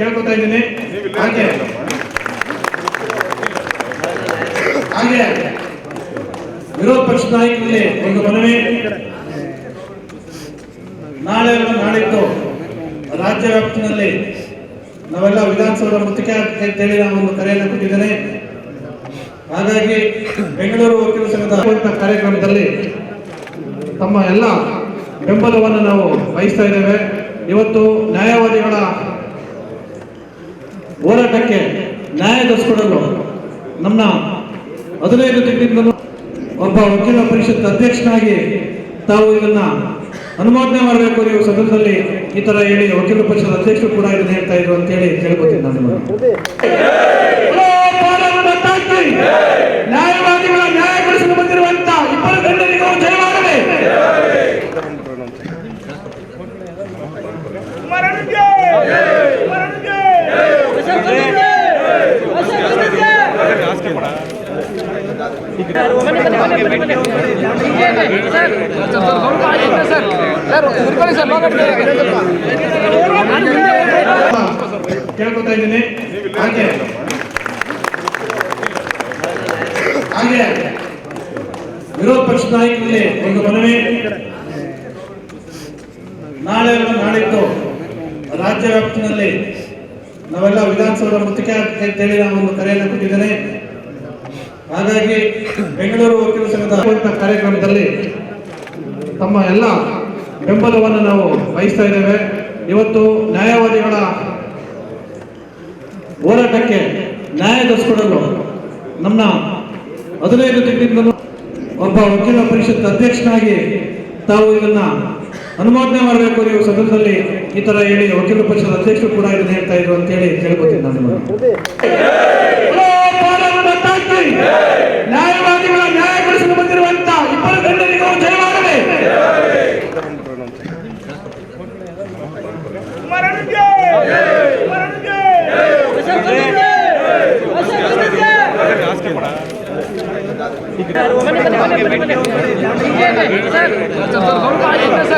ಕೇಳ್ಕೊತಾ ಇದ್ದೀನಿ. ಹಾಗೆ. ಹಾಗೆ. ವಿರೋಧ ಪಕ್ಷದ ನಾಯಕರಲ್ಲಿ ಒಂದು ಮನವಿ. ನಾಳೆ ನಾಳಿದ್ದು ರಾಜ್ಯ ವ್ಯಾಪ್ತಿನಲ್ಲಿ ನಾವೆಲ್ಲ ವಿಧಾನಸೌಧ ಮುತ್ತಿಗೆ ಅಂತೇಳಿ ನಾನು ಒಂದು ಕರೆಯನ್ನು ಕೊಟ್ಟಿದ್ದೇನೆ. ಹಾಗಾಗಿ ಬೆಂಗಳೂರು ವಕೀಲ ಸಂಘದ ಕಾರ್ಯಕ್ರಮದಲ್ಲಿ ತಮ್ಮ ಎಲ್ಲ ಬೆಂಬಲವನ್ನು ನಾವು ವಹಿಸ್ತಾ ಇದ್ದೇವೆ. ಇವತ್ತು ನ್ಯಾಯವಾದಿಗಳ ಹೋರಾಟಕ್ಕೆ ನ್ಯಾಯ ದೊರಕಿಸಿಕೊಡಲು ನಮ್ಮ ಹದಿನೈದು ತಿಂಗಳಿಂದಲೂ ಒಬ್ಬ ವಕೀಲ ಪರಿಷತ್ ಅಧ್ಯಕ್ಷನಾಗಿ ತಾವು ಇದನ್ನ ಅನುಮೋದನೆ ಮಾಡಬೇಕು ನೀವು ಸದನದಲ್ಲಿ ಈ ತರ ಹೇಳಿ ವಕೀಲ ಪರಿಷತ್ ಅಧ್ಯಕ್ಷರು ಕೂಡ ಇದನ್ನ ಹೇಳ್ತಾ ಇದ್ರು ಅಂತ ಹೇಳಿ ಕೇಳ್ಕೊತೀನಿ ನಾನು. ಕೇಳ್ಕೊತಾ ಇದ್ದೀನಿ. ಹಾಗೆ. ಹಾಗೆ. ವಿರೋಧ ಪಕ್ಷ ನಾಯಕರಲ್ಲಿ ಒಂದು ಮನವಿ. ನಾಳೆ ನಾಡಿದ್ದು ರಾಜ್ಯ ವ್ಯಾಪ್ತಿನಲ್ಲಿ ನಾವೆಲ್ಲ ವಿಧಾನಸೌಧ ಮುತ್ತಿಗೆ ಅಂತೇಳಿ ನಾನು ಒಂದು ಕರೆಯನ್ನು ಕೊಟ್ಟಿದ್ದೇನೆ. ಹಾಗಾಗಿ ಬೆಂಗಳೂರು ವಕೀಲ ಸಂಘದ ಕಾರ್ಯಕ್ರಮದಲ್ಲಿ ತಮ್ಮ ಎಲ್ಲ ಬೆಂಬಲವನ್ನು ನಾವು ಬಯಸ್ತಾ ಇದ್ದೇವೆ. ಇವತ್ತು ನ್ಯಾಯವಾದಿಗಳ ಹೋರಾಟಕ್ಕೆ ನ್ಯಾಯ ದೊರಕಿಸಿಕೊಡಲು ನಮ್ಮ ಹದಿನೈದು ತಿಂಗಳಿಂದಲೂ ಒಬ್ಬ ವಕೀಲ ಪರಿಷತ್ ಅಧ್ಯಕ್ಷನಾಗಿ ತಾವು ಇದನ್ನ ಅನುಮೋದನೆ ಮಾಡಬೇಕು ನೀವು ಸದನದಲ್ಲಿ ಈ ತರ ಹೇಳಿ ವಕೀಲ ಪರಿಷತ್ ಅಧ್ಯಕ್ಷರು ಕೂಡ ಇದನ್ನ ಹೇಳ್ತಾ ಇದ್ರು ಅಂತ ಹೇಳಿ ಕೇಳ್ಕೊತೀನಿ ನಾನು. Sir sir. Sir sir.